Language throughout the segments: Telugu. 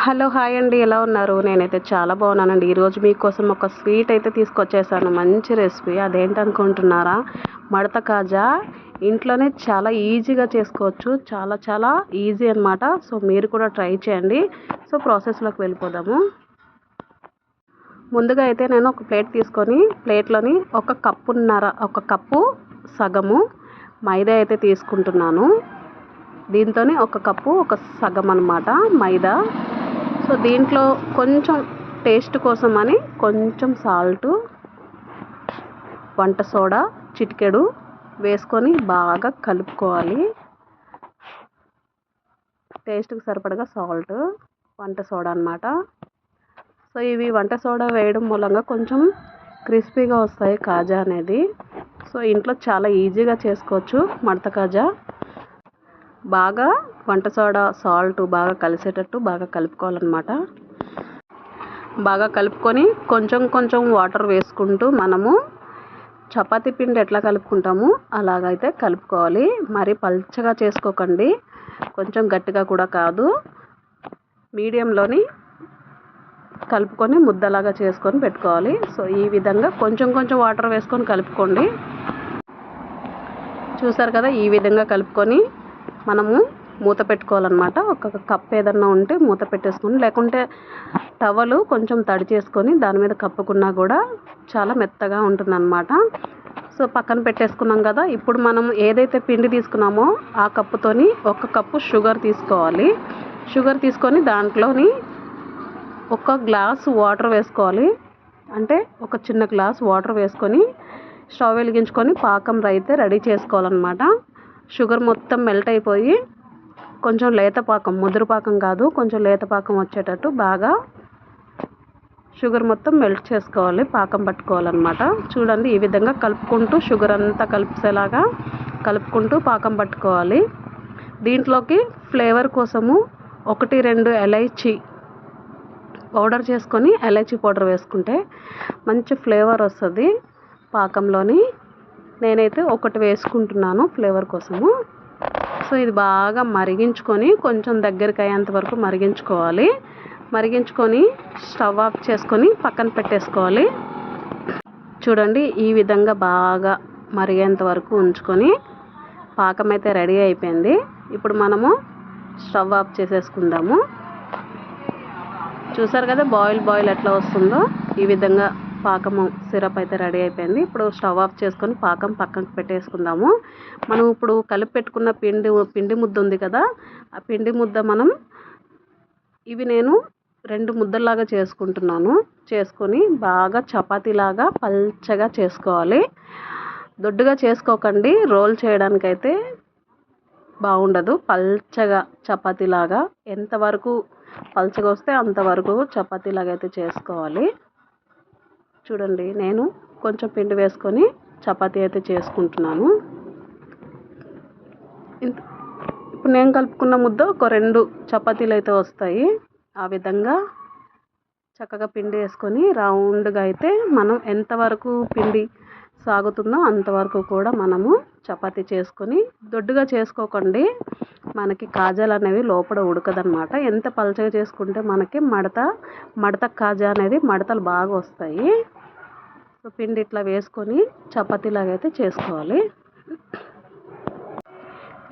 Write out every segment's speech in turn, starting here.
హలో హాయ్ అండి. ఎలా ఉన్నారు? నేనైతే చాలా బాగున్నానండి. ఈరోజు మీకోసం ఒక స్వీట్ అయితే తీసుకొచ్చేసాను. మంచి రెసిపీ. అదేంటనుకుంటున్నారా మడత కాజా. ఇంట్లోనే చాలా ఈజీగా చేసుకోవచ్చు. చాలా చాలా ఈజీ అనమాట సో మీరు కూడా ట్రై చేయండి. సో ప్రాసెస్లోకి వెళ్ళిపోదాము. ముందుగా అయితే నేను ఒక ప్లేట్ తీసుకొని ప్లేట్లోని ఒక కప్పున్నర ఒక కప్పు సగము మైదా అయితే తీసుకుంటున్నాను. దీంతోనే ఒక కప్పు ఒక సగం అనమాట మైదా. సో దీంట్లో కొంచెం టేస్ట్ కోసం అని కొంచెం సాల్ట్ వంట సోడా చిటికెడు వేసుకొని బాగా కలుపుకోవాలి. టేస్ట్కి సరిపడగా సాల్ట్ వంట సోడా అనమాట సో ఇవి వంట సోడా వేయడం మూలంగా కొంచెం క్రిస్పీగా వస్తాయి కాజా అనేది. సో ఇంట్లో చాలా ఈజీగా చేసుకోవచ్చు మడత కాజా. బాగా వంట సోడా సాల్ట్ బాగా కలిసేటట్టు బాగా కలుపుకోవాలన్నమాట. బాగా కలుపుకొని కొంచెం కొంచెం వాటర్ వేసుకుంటూ మనము చపాతి పిండి ఎట్లా కలుపుకుంటాము అలాగైతే కలుపుకోవాలి. మరి పల్చగా చేసుకోకండి. కొంచెం గట్టిగా కూడా కాదు. మీడియంలోని కలుపుకొని ముద్దలాగా చేసుకొని పెట్టుకోవాలి. సో ఈ విధంగా కొంచెం కొంచెం వాటర్ వేసుకొని కలుపుకోండి. చూసారు కదా ఈ విధంగా కలుపుకొని మనము మూత పెట్టుకోవాలన్నమాట. ఒక కప్ ఏదన్నా ఉంటే మూత పెట్టేసుకొని లేకుంటే టవలు కొంచెం తడి చేసుకొని దాని మీద కప్పుకున్నా కూడా చాలా మెత్తగా ఉంటుందన్నమాట. సో పక్కన పెట్టేసుకున్నాం కదా ఇప్పుడు మనం ఏదైతే పిండి తీసుకున్నామో ఆ కప్పుతోని ఒక కప్పు షుగర్ తీసుకోవాలి. షుగర్ తీసుకొని దాంట్లోని ఒక గ్లాస్ వాటర్ వేసుకోవాలి. అంటే ఒక చిన్న గ్లాస్ వాటర్ వేసుకొని స్టవ్ వెలిగించుకొని పాకం అయితే రెడీ చేసుకోవాలన్నమాట. షుగర్ మొత్తం మెల్ట్ అయిపోయి కొంచెం లేత పాకం ముదురు పాకం కాదు కొంచెం లేత పాకం వచ్చేటట్టు బాగా షుగర్ మొత్తం మెల్ట్ చేసుకోవాలి పాకం పట్టుకోవాలన్నమాట. చూడండి ఈ విధంగా కలుపుకుంటూ షుగర్ అంతా కలిపేలాగా కలుపుకుంటూ పాకం పట్టుకోవాలి. దీంట్లోకి ఫ్లేవర్ కోసము ఒకటి రెండు ఎలైచి పౌడర్ చేసుకొని ఎలైచి పౌడర్ వేసుకుంటే మంచి ఫ్లేవర్ వస్తుంది పాకంలోని. నేనైతే ఒకటి వేసుకుంటున్నాను ఫ్లేవర్ కోసము. సో ఇది బాగా మరిగించుకొని కొంచెం దగ్గరికి అయ్యేంత వరకు మరిగించుకోవాలి. మరిగించుకొని స్టవ్ ఆఫ్ చేసుకొని పక్కన పెట్టేసుకోవాలి. చూడండి ఈ విధంగా బాగా మరిగేంత వరకు ఉంచుకొని పాకం అయితే రెడీ అయిపోయింది. ఇప్పుడు మనము స్టవ్ ఆఫ్ చేసేసుకుందాము. చూసారు కదా బాయిల్ బాయిల్ ఎట్లా వస్తుందో? ఈ విధంగా పాకము సిరప్ అయితే రెడీ అయిపోయింది. ఇప్పుడు స్టవ్ ఆఫ్ చేసుకొని పాకం పక్కకు పెట్టేసుకుందాము. మనం ఇప్పుడు కలిపి పెట్టుకున్న పిండి పిండి ముద్ద ఉంది కదా ఆ పిండి ముద్ద మనం ఇవి నేను రెండు ముద్దలాగా చేసుకుంటున్నాను. చేసుకొని బాగా చపాతీలాగా పల్చగా చేసుకోవాలి. దొడ్డుగా చేసుకోకండి. రోల్ చేయడానికైతే బాగుండదు. పల్చగా చపాతీలాగా. ఎంతవరకు పల్చగా వస్తే అంతవరకు చపాతీలాగా అయితే చేసుకోవాలి. చూడండి నేను కొంచెం పిండి వేసుకొని చపాతీ అయితే చేసుకుంటున్నాను. ఇప్పుడు నేను కలుపుకున్న ముద్ద ఒక రెండు చపాతీలు అయితే వస్తాయి. ఆ విధంగా చక్కగా పిండి వేసుకొని రౌండ్గా అయితే మనం ఎంతవరకు పిండి సాగుతుందో అంతవరకు కూడా మనము చపాతీ చేసుకొని దొడ్డుగా చేసుకోకండి. మనకి కాజాలు అనేవి లోపల ఉడకదనమాట ఎంత పలచగా చేసుకుంటే మనకి మడత మడత కాజా అనేది మడతలు బాగా వస్తాయి. సో పిండి ఇట్లా వేసుకొని చపాతీలాగా అయితే చేసుకోవాలి.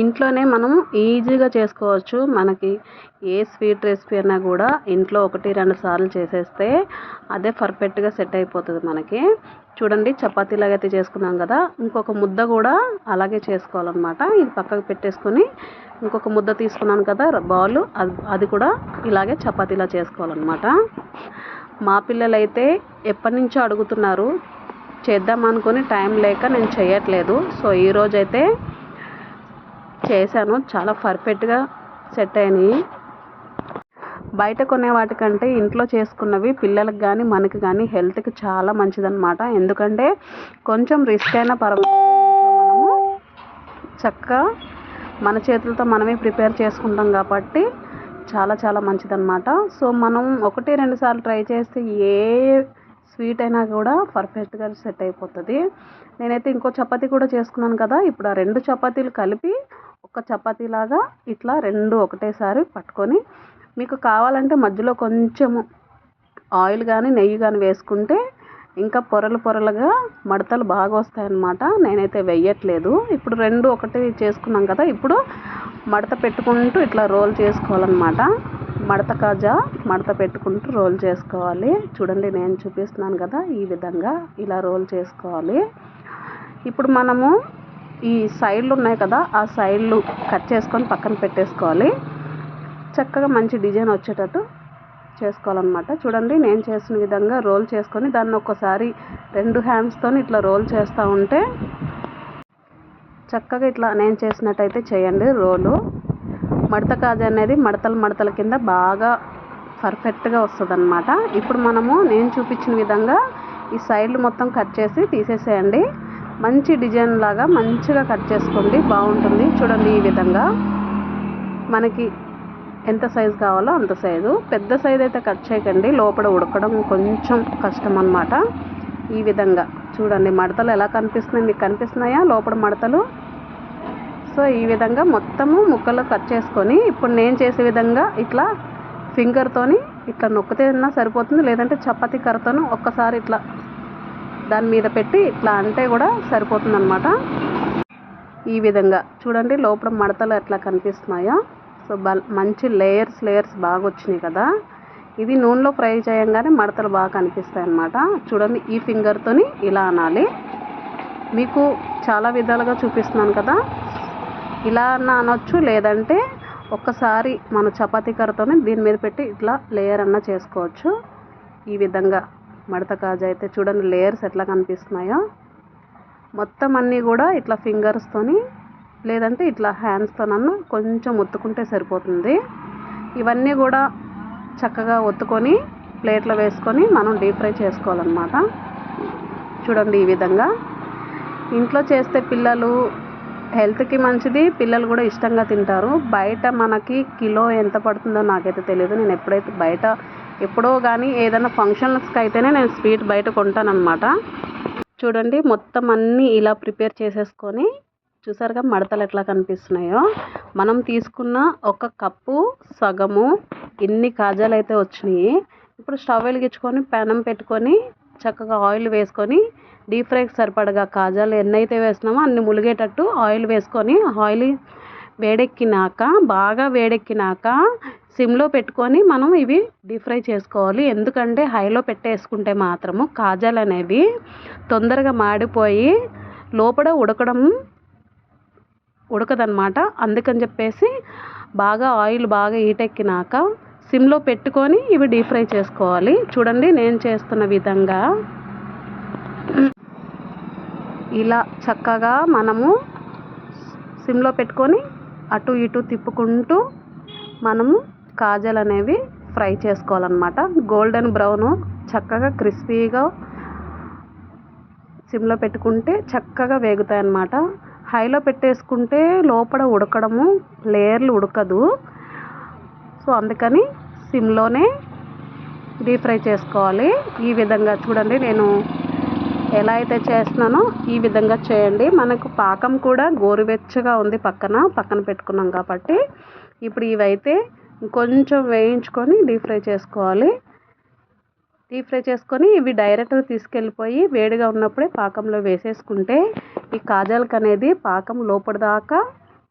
ఇంట్లోనే మనం ఈజీగా చేసుకోవచ్చు. మనకి ఏ స్వీట్ రెసిపీ అయినా కూడా ఇంట్లో ఒకటి రెండు సార్లు చేసేస్తే అదే పర్ఫెక్ట్గా సెట్ అయిపోతుంది మనకి. చూడండి చపాతీలాగా అయితే చేసుకున్నాం కదా. ఇంకొక ముద్ద కూడా అలాగే చేసుకోవాలన్నమాట. ఇది పక్కకు పెట్టేసుకొని ఇంకొక ముద్ద తీసుకున్నాను కదా బాల్. అది కూడా ఇలాగే చపాతీలా చేసుకోవాలన్నమాట. మా పిల్లలైతే ఎప్పటి నుంచో అడుగుతున్నారు చేద్దాం అనుకుని టైం లేక నేను చేయట్లేదు. సో ఈరోజైతే చేశాను. చాలా పర్ఫెక్ట్గా సెట్ అయినాయి. బయట కొనే వాటికంటే ఇంట్లో చేసుకున్నవి పిల్లలకు కానీ మనకి కానీ హెల్త్కి చాలా మంచిదన్నమాట. ఎందుకంటే కొంచెం రిస్క్ అయినా పర్వాలేదు. చక్కగా మన చేతులతో మనమే ప్రిపేర్ చేసుకుంటాం కాబట్టి చాలా చాలా మంచిదన్నమాట. సో మనం ఒకటి రెండు సార్లు ట్రై చేస్తే ఏ స్వీట్ అయినా కూడా పర్ఫెక్ట్గా సెట్ అయిపోతుంది. నేనైతే ఇంకో చపాతీ కూడా చేసుకున్నాను కదా ఇప్పుడు ఆ రెండు చపాతీలు కలిపి ఒక చపాతీలాగా ఇట్లా రెండు ఒకటేసారి పట్టుకొని మీకు కావాలంటే మధ్యలో కొంచెము ఆయిల్ కానీ నెయ్యి కానీ వేసుకుంటే ఇంకా పొరలు పొరలుగా మడతలు బాగా వస్తాయన్నమాట. నేనైతే వెయ్యట్లేదు ఇప్పుడు రెండు ఒకటి చేసుకున్నాం కదా ఇప్పుడు మడత పెట్టుకుంటూ ఇట్లా రోల్ చేసుకోవాలన్నమాట. మడత కాజా మడత పెట్టుకుంటూ రోల్ చేసుకోవాలి. చూడండి నేను చూపిస్తున్నాను కదా ఈ విధంగా ఇలా రోల్ చేసుకోవాలి. ఇప్పుడు మనము ఈ సైడ్లు ఉన్నాయి కదా ఆ సైడ్లు కట్ చేసుకొని పక్కన పెట్టేసుకోవాలి. చక్కగా మంచి డిజైన్ వచ్చేటట్టు చేసుకోవాలన్నమాట. చూడండి నేను చేసిన విధంగా రోల్ చేసుకొని దాన్ని ఒక్కసారి రెండు హ్యాండ్స్తో ఇట్లా రోల్ చేస్తూ ఉంటే చక్కగా ఇట్లా నేను చేసినట్టయితే చేయండి రోలు. మడత కాజు అనేది మడతలు మడతల కింద బాగా పర్ఫెక్ట్గా వస్తుందన్నమాట. ఇప్పుడు మనము నేను చూపించిన విధంగా ఈ సైడ్లు మొత్తం కట్ చేసి తీసేసేయండి. మంచి డిజైన్ లాగా మంచిగా కట్ చేసుకోండి బాగుంటుంది. చూడండి ఈ విధంగా. మనకి ఎంత సైజు కావాలో అంత సైజు. పెద్ద సైజు అయితే కట్ చేయకండి. లోపల ఉడకడం కొంచెం కష్టం అనమాట ఈ విధంగా చూడండి మడతలు ఎలా కనిపిస్తున్నాయి? మీకు కనిపిస్తున్నాయా? లోపల మడతలు? సో ఈ విధంగా మొత్తము ముక్కలు కట్ చేసుకొని ఇప్పుడు నేను చేసే విధంగా ఇట్లా ఫింగర్తోని ఇట్లా నొక్కితే సరిపోతుంది. లేదంటే చపాతీ కర్రతోని ఒక్కసారి ఇట్లా దాని మీద పెట్టి ఇట్లా అంటే కూడా సరిపోతుంది అనమాట ఈ విధంగా చూడండి లోపల మడతలు ఎట్లా కనిపిస్తున్నాయా. సో బల్ మంచి లేయర్స్ లేయర్స్ బాగా వచ్చినాయి కదా. ఇది నూనెలో ఫ్రై చేయంగానే మడతలు బాగా కనిపిస్తాయి అన్నమాట చూడండి ఈ ఫింగర్తోని ఇలా అనాలి. మీకు చాలా విధాలుగా చూపిస్తున్నాను కదా. ఇలా అన్న అనొచ్చు లేదంటే ఒక్కసారి మన చపాతీ కర్రతోనే దీని మీద పెట్టి ఇట్లా లేయర్ అన్న చేసుకోవచ్చు. ఈ విధంగా మడత కాజా అయితే చూడండి లేయర్స్ ఎట్లా కనిపిస్తున్నాయో. మొత్తం అన్నీ కూడా ఇట్లా ఫింగర్స్తోని లేదంటే ఇట్లా హ్యాండ్స్తోనన్నా కొంచెం ఒత్తుకుంటే సరిపోతుంది. ఇవన్నీ కూడా చక్కగా ఒత్తుకొని ప్లేట్లో వేసుకొని మనం డీప్ ఫ్రై చేసుకోవాలన్నమాట. చూడండి ఈ విధంగా. ఇంట్లో చేస్తే పిల్లలు హెల్త్కి మంచిది పిల్లలు కూడా ఇష్టంగా తింటారు. బయట మనకి కిలో ఎంత పడుతుందో నాకైతే తెలియదు నేను ఎప్పుడైతే బయట ఎప్పుడో కానీ ఏదైనా ఫంక్షన్స్కి అయితేనే నేను స్వీట్ బయట కొంటానన్నమాట. చూడండి మొత్తం అన్నీ ఇలా ప్రిపేర్ చేసేసుకొని చూసారుగా మడతలు ఎట్లా కనిపిస్తున్నాయో? మనం తీసుకున్న ఒక కప్పు సగము ఇన్ని కాజాలు అయితే వచ్చినాయి. ఇప్పుడు స్టవ్ వెలిగించుకొని పెనం పెట్టుకొని చక్కగా ఆయిల్ వేసుకొని డీప్ ఫ్రైకి సరిపడగా కాజాలు ఎన్నైతే వేసినామో అన్ని ములిగేటట్టు ఆయిల్ వేసుకొని ఆయిల్ వేడెక్కినాక బాగా వేడెక్కినాక సిమ్లో పెట్టుకొని మనం ఇవి డీప్ ఫ్రై చేసుకోవాలి. ఎందుకంటే హైలో పెట్టేసుకుంటే మాత్రము కాజాలు అనేవి తొందరగా మాడిపోయి లోపల ఉడకడం ఉడకదనమాట అందుకని చెప్పేసి బాగా ఆయిల్ బాగా హీటెక్కినాక సిమ్లో పెట్టుకొని ఇవి డీప్ ఫ్రై చేసుకోవాలి. చూడండి నేను చేస్తున్న విధంగా. ఇలా చక్కగా మనము సిమ్లో పెట్టుకొని అటు ఇటు తిప్పుకుంటూ మనము కాజల్ అనేవి ఫ్రై చేసుకోవాలన్నమాట. గోల్డెన్ బ్రౌను చక్కగా క్రిస్పీగా సిమ్లో పెట్టుకుంటే చక్కగా వేగుతాయి అన్నమాట హైలో పెట్టేసుకుంటే లోపల ఉడకడము లేయర్లు ఉడకదు. సో అందుకని సిమ్లోనే డీప్ ఫ్రై చేసుకోవాలి. ఈ విధంగా చూడండి నేను ఎలా అయితే చేస్తున్నానో ఈ విధంగా చేయండి. మనకు పాకం కూడా గోరువెచ్చగా ఉంది పక్కన పక్కన పెట్టుకున్నాం కాబట్టి. ఇప్పుడు ఇవైతే కొంచెం వేయించుకొని డీప్ ఫ్రై చేసుకోవాలి. డీప్ ఫ్రై చేసుకొని ఇవి డైరెక్ట్గా తీసుకెళ్ళిపోయి వేడిగా ఉన్నప్పుడే పాకంలో వేసేసుకుంటే ఈ కాజాలకు అనేది పాకం లోపల దాకా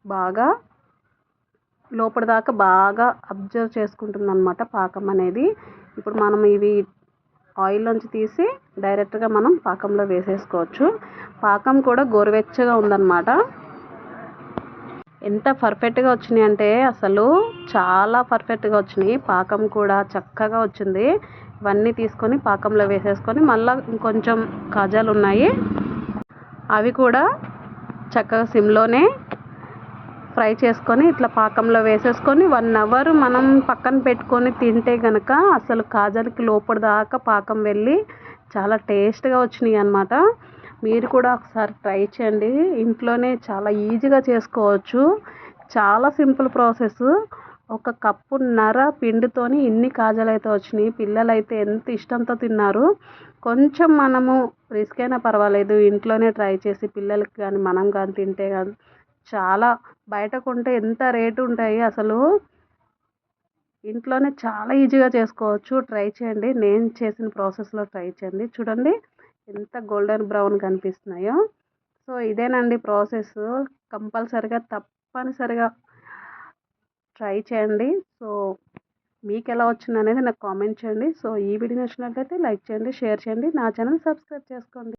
బాగా లోపల దాకా బాగా అబ్జర్వ్ చేసుకుంటుంది అనమాట పాకం అనేది. ఇప్పుడు మనం ఇవి ఆయిల్లోంచి తీసి డైరెక్ట్గా మనం పాకంలో వేసేసుకోవచ్చు. పాకం కూడా గోరువెచ్చగా ఉందన్నమాట. ఎంత పర్ఫెక్ట్గా వచ్చినాయి అంటే అసలు చాలా పర్ఫెక్ట్గా వచ్చినాయి. పాకం కూడా చక్కగా వచ్చింది. ఇవన్నీ తీసుకొని పాకంలో వేసేసుకొని మళ్ళీ ఇంకొంచెం కాజాలు ఉన్నాయి. అవి కూడా చక్కగా సిమ్లోనే ఫ్రై చేసుకొని ఇట్లా పాకంలో వేసేసుకొని వన్ అవర్ మనం పక్కన పెట్టుకొని తింటే కనుక అసలు కాజాలకి లోపల దాకా పాకం వెళ్ళి చాలా టేస్ట్గా వచ్చినాయి అన్నమాట. మీరు కూడా ఒకసారి ట్రై చేయండి. ఇంట్లోనే చాలా ఈజీగా చేసుకోవచ్చు. చాలా సింపుల్ ప్రాసెస్. ఒక కప్పున్నర పిండితోని ఇన్ని కాజాలు అయితే వచ్చినాయి. పిల్లలు అయితే ఎంత ఇష్టంతో తిన్నారు. కొంచెం మనము రిస్క్ అయినా పర్వాలేదు. ఇంట్లోనే ట్రై చేసి పిల్లలకి కానీ మనం కానీ తింటే కానీ చాలా బయట కొంటే ఎంత రేటు ఉంటాయి అసలు? ఇంట్లోనే చాలా ఈజీగా చేసుకోవచ్చు. ట్రై చేయండి. నేను చేసిన ప్రాసెస్లో ట్రై చేయండి. చూడండి ఎంత గోల్డెన్ బ్రౌన్ కనిపిస్తున్నాయో. సో ఇదేనండి ప్రాసెస్ కంపల్సరిగా తప్పనిసరిగా ట్రై చేయండి. సో మీకు ఎలా వచ్చింది అనేది నాకు కామెంట్ చేయండి. సో ఈ వీడియో నచ్చినట్లయితే లైక్ చేయండి షేర్ చేయండి. నా ఛానల్ సబ్స్క్రైబ్ చేసుకోండి.